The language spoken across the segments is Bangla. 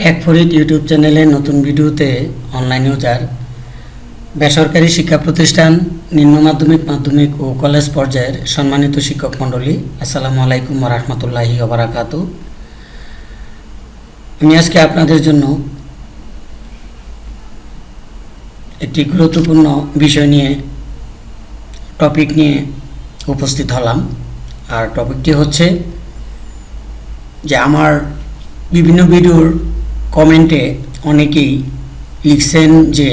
ট্যাগ ফরিড ইউটিউব চ্যানেলে নতুন ভিডিওতে অনলাইন ইউজার বেসরকারি শিক্ষা প্রতিষ্ঠান, নিম্ন মাধ্যমিক মাধ্যমিক ও কলেজ পর্যায়ের সম্মানিত শিক্ষক মণ্ডলী, আসসালামু আলাইকুম রহমতুল্লাহি ওবরাকাতু আমি আজকে আপনাদের জন্য একটি গুরুত্বপূর্ণ বিষয় নিয়ে টপিক নিয়ে উপস্থিত হলাম। আর টপিকটি হচ্ছে যে আমার বিভিন্ন ভিডিওর কমেন্টে অনেকেই লিখছেন যে,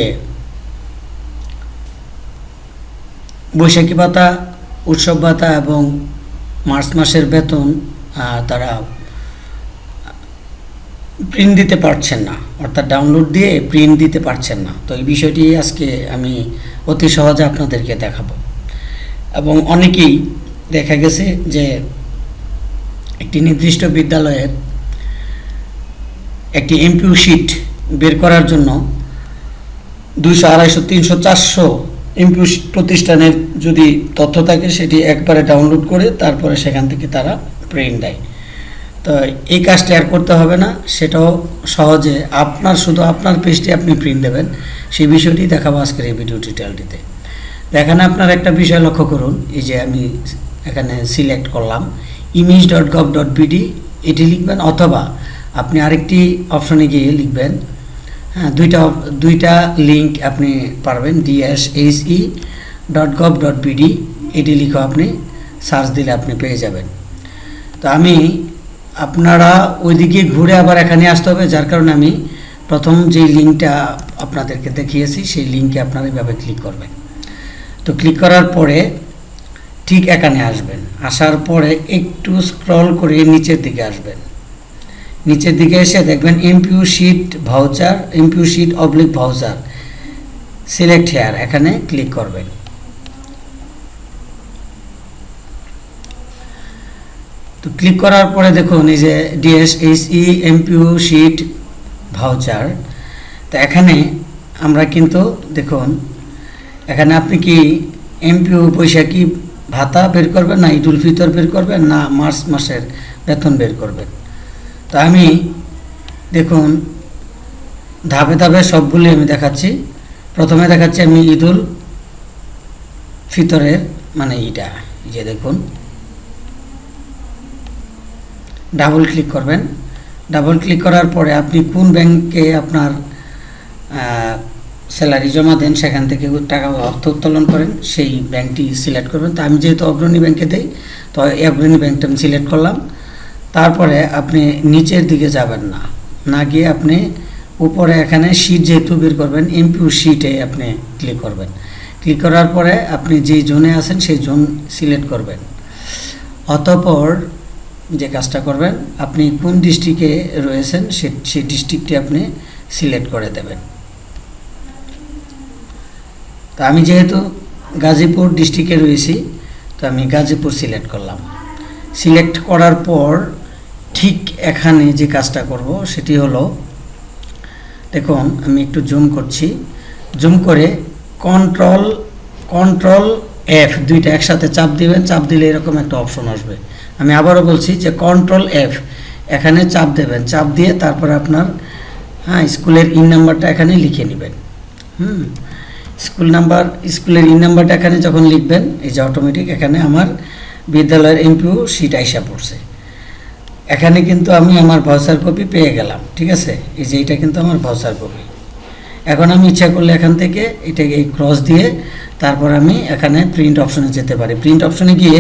বৈশাখী ভাতা, উৎসব ভাতা এবং মার্চ মাসের বেতন তারা প্রিন্ট দিতে পারছেন না, অর্থাৎ ডাউনলোড দিয়ে প্রিন্ট দিতে পারছেন না। তো এই বিষয়টি আজকে আমি অতি সহজে আপনাদেরকে দেখাবো। এবং অনেকেই দেখা গেছে যে, একটি নির্দিষ্ট বিদ্যালয়ের একটি এমপিউ শিট বের করার জন্য দুইশো আড়াইশো, তিনশো, চারশো এমপিউ প্রতিষ্ঠানের যদি তথ্য থাকে, সেটি একবারে ডাউনলোড করে তারপরে সেখান থেকে তারা প্রিন্ট দেয়। তো এই কাজটি আর করতে হবে না, সেটাও সহজে আপনার, শুধু আপনার পেজটি আপনি প্রিন্ট দেবেন। সেই বিষয়টি দেখাবো আজকের এই ভিডিও টিউটোরিয়ালটিতে তো এখানে আপনার একটা বিষয় লক্ষ্য করুন, এই যে আমি এখানে সিলেক্ট করলাম image dot gov dot BD এটি লিখবেন অথবা আপনি আরেকটি অপশনে গিয়ে লিখবেন হ্যাঁ দুইটা দুইটা লিঙ্ক আপনি পারবেন DS H E dot gov dot BD এটি লিখে আপনি সার্চ দিলে আপনি পেয়ে যাবেন। তো আমি আপনারা ওইদিকে ঘুরে আবার এখানে আসতে হবে, যার কারণে আমি প্রথম যে লিঙ্কটা আপনাদেরকে দেখিয়েছি, সেই লিঙ্কে আপনারা এভাবে ক্লিক করবেন। তো ক্লিক করার পরে ঠিক এখানে আসবেন, আসার পরে একটু স্ক্রল করে নিচের দিকে আসবেন। নিচের দিকে এসে দেখবেন MPO sheet voucher MPO sheet oblique voucher select here এখানে ক্লিক করবেন। তো ক্লিক করার পরে দেখুন, এই যে DS H E MPO sheet voucher তো এখানে আমরা কিন্তু দেখুন, এখানে আপনি কি এমপিউ বৈশাখী ভাতা বের করবেন না ঈদুল ফিতর বের করবেন না মার্চ মাসের বেতন বের করবেন? তো আমি, দেখুন, ধাপে ধাপে সবগুলি আমি দেখাচ্ছি। প্রথমে দেখাচ্ছি আমি ঈদুল ফিতরের মানে ইটা যে দেখুন। ডাবল ক্লিক করবেন। ডাবল ক্লিক করার পরে আপনি কোন ব্যাংকে আপনার স্যালারি জমা দেন, সেখান থেকে টাকা অর্থ উত্তোলন করেন, সেই ব্যাংকটি সিলেক্ট করবেন। তো আমি যেহেতু অগ্রণী ব্যাংকে দেই, তো অগ্রণী ব্যাংকটা আমি সিলেক্ট করলাম। তারপরে আপনি নিচের দিকে যাবেন না। না গিয়ে আপনি উপরে এখানে শিট যেহেতু বের করবেন এমপিউ শিটে আপনি ক্লিক করবেন। ক্লিক করার পরে আপনি যেই জোনে আছেন, সেই জোন সিলেক্ট করবেন। অতপর যে কাজটা করবেন, আপনি কোন ডিস্ট্রিক্টে রয়েছেন, সে সেই ডিস্ট্রিক্টটি আপনি সিলেক্ট করে দেবেন। তো আমি যেহেতু গাজীপুর ডিস্ট্রিক্টে রয়েছি, তো আমি গাজীপুর সিলেক্ট করলাম। সিলেক্ট করার পর ঠিক এখানে যে কাজটা করব সেটি হলো, দেখুন, আমি একটু জুম করছি। জুম করে কন্ট্রোল কন্ট্রোল এফ দুইটা একসাথে চাপ দিবেন, চাপ দিলে এরকম একটা অপশন আসবে। আমি আবারও বলছি যে কন্ট্রোল এফ এখানে চাপ দেবেন। চাপ দিয়ে তারপর আপনার হ্যাঁ স্কুলের ইন নাম্বারটা এখানে লিখে নেবেন। হুম, স্কুল নাম্বার, স্কুলের ইন নাম্বারটা এখানে যখন লিখবেন, এই যে অটোমেটিক এখানে আমার বিদ্যালয়ের এমপিও সিট আইসা পড়ছে। এখানে কিন্তু আমি আমার ভাউচার কপি পেয়ে গেলাম, ঠিক আছে? এই যে এটা কিন্তু আমার ভাউচার কপি এখন আমি ইচ্ছা করলে এখান থেকে এটাকে এই ক্রস দিয়ে তারপর আমি এখানে প্রিন্ট অপশনে যেতে পারি। প্রিন্ট অপশনে গিয়ে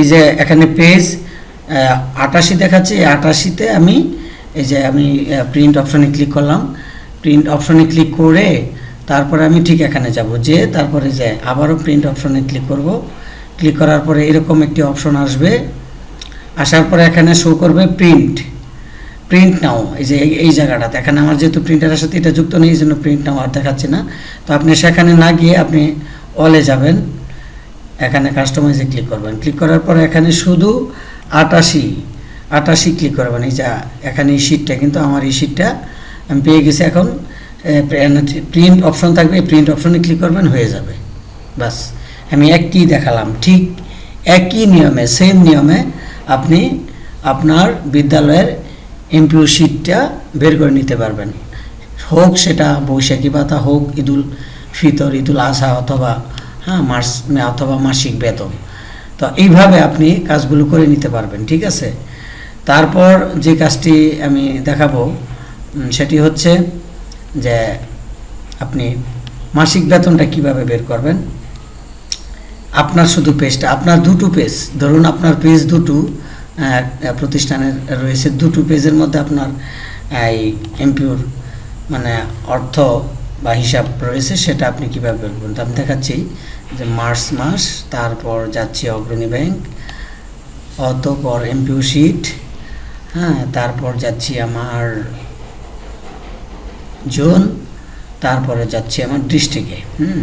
এই যে এখানে পেজ আটাশি দেখাচ্ছে, এই আটাশিতে আমি এই যে আমি প্রিন্ট অপশনে ক্লিক করলাম। প্রিন্ট অপশনে ক্লিক করে তারপরে আমি ঠিক এখানে যাব। যে তারপরে যে আবারও প্রিন্ট অপশনে ক্লিক করব। ক্লিক করার পরে এরকম একটি অপশন আসবে। আসার পরে এখানে শো করবে প্রিন্ট প্রিন্ট নাও এই যে এই- জায়গাটাতে। এখানে আমার যেহেতু প্রিন্টারের সাথে এটা যুক্ত নেই, এই জন্য প্রিন্ট নাও আর দেখাচ্ছে না। তো আপনি সেখানে না গিয়ে আপনি অলে যাবেন। এখানে কাস্টমাইজে ক্লিক করবেন। ক্লিক করার পরে এখানে শুধু আটাশি আটাশি ক্লিক করবেন। এই যা এখানে এই শিটটা কিন্তু আমার এই শিটটা আমি পেয়ে গেছি এখন। প্রিন্ট অপশন থাকবে, এই প্রিন্ট অপশনে ক্লিক করবেন, হয়ে যাবে। বাস আমি একই দেখালাম। ঠিক একই নিয়মে সেম নিয়মে আপনি আপনার বিদ্যালয়ের এমপিও শিটটা বের করে নিতে পারবেন। হোক সেটা বৈশাখী ভাতা হোক, ঈদুল ফিতর, ঈদুল আজহা অথবা হ্যাঁ মাস অথবা মাসিক বেতন। তো এইভাবে আপনি কাজগুলো করে নিতে পারবেন, ঠিক আছে? তারপর যে কাজটি আমি দেখাবো সেটি হচ্ছে যে আপনি মাসিক বেতনটা কীভাবে বের করবেন? আপনার শুধু পেজটা আপনার দুটো পেজ ধরুন আপনার পেজ দুটো প্রতিষ্ঠানের রয়েছে, দুটো পেজের মধ্যে আপনার এই এমপিওর মানে অর্থ বা হিসাব রয়েছে, সেটা আপনি কীভাবে করবেন? তো আমি দেখাচ্ছি যে মার্চ মাস, তারপর যাচ্ছি অগ্রণী ব্যাংক, অতপর এমপিও শিট হ্যাঁ তারপর যাচ্ছি আমার জোন, তারপরে যাচ্ছি আমার ডিস্ট্রিক্টে হুম।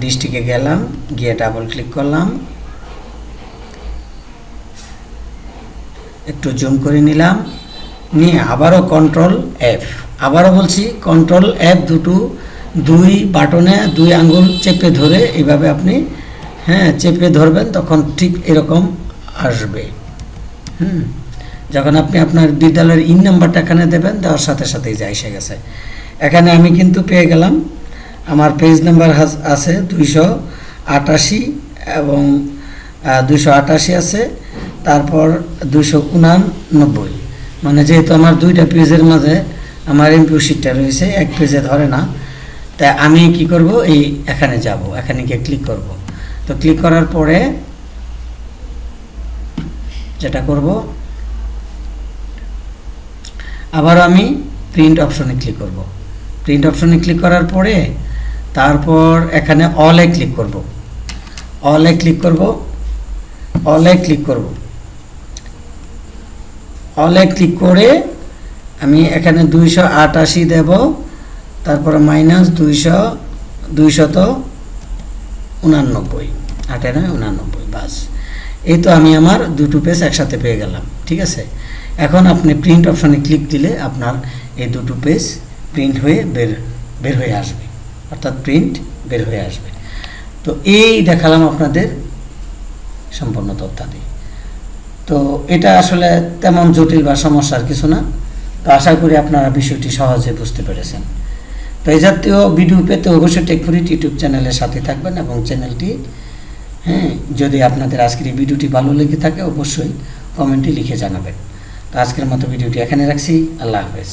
ডিস্ট্রিক্টে গেলাম, গিয়ে ডাবল ক্লিক করলাম। একটু জুম করে নিলাম। নিয়ে আবারও কন্ট্রোল এফ আবারও বলছি কন্ট্রোল এফ দুটো, দুই বাটনে, দুই আঙ্গুল চেপে ধরে এইভাবে আপনি হ্যাঁ চেপে ধরবেন, তখন ঠিক এরকম আসবে। হুম, যখন আপনি আপনার বিদ্যালয়ের ইন নাম্বারটা এখানে দেবেন, দেওয়ার সাথে সাথেই যা এসে গেছে। এখানে আমি কিন্তু পেয়ে গেলাম আমার পেজ নাম্বার আছে দুইশো আটাশি এবং দুইশো আটাশি আছে, তারপর দুইশো উনানব্বই। মানে যেহেতু আমার দুইটা পেজের মাঝে আমার এমপিউ শিটটা রয়েছে, এক পেজে ধরে না তাই আমি কি করব? এই এখানে যাব, এখানে গিয়ে ক্লিক করব। তো ক্লিক করার পরে যেটা করব আবার আমি প্রিন্ট অপশনে ক্লিক করব। প্রিন্ট অপশনে ক্লিক করার পরে তারপর এখানে অলে ক্লিক করব। অলে ক্লিক করব। অলে ক্লিক করব। অলে ক্লিক করে আমি এখানে দুইশো আটাশি দেব। তারপরে মাইনাস দুইশো, দুইশত উনানব্বই। আটে উনানব্বই, বাস। এই তো আমি আমার দুটো পেজ একসাথে পেয়ে গেলাম, ঠিক আছে? এখন আপনি প্রিন্ট অপশনে ক্লিক দিলে আপনার এই দুটো পেজ প্রিন্ট হয়ে বের বের হয়ে আসবে। অর্থাৎ প্রিন্ট বের হয়ে আসবে। তো এই দেখালাম আপনাদের সম্পূর্ণ তথ্যাদি। তো এটা আসলে তেমন জটিল বা সমস্যার কিছু না। তো আশা করি আপনারা বিষয়টি সহজে বুঝতে পেরেছেন। তো এই জাতীয় ভিডিও পেতে অবশ্যই টেকফুরিট ইউটিউব চ্যানেলের সাথে থাকবেন এবং চ্যানেলটি হ্যাঁ যদি আপনাদের আজকের এই ভিডিওটি ভালো লেগে থাকে, অবশ্যই কমেন্টে লিখে জানাবেন। তো আজকের মতো ভিডিওটি এখানে রাখছি। আল্লাহ হাফেজ।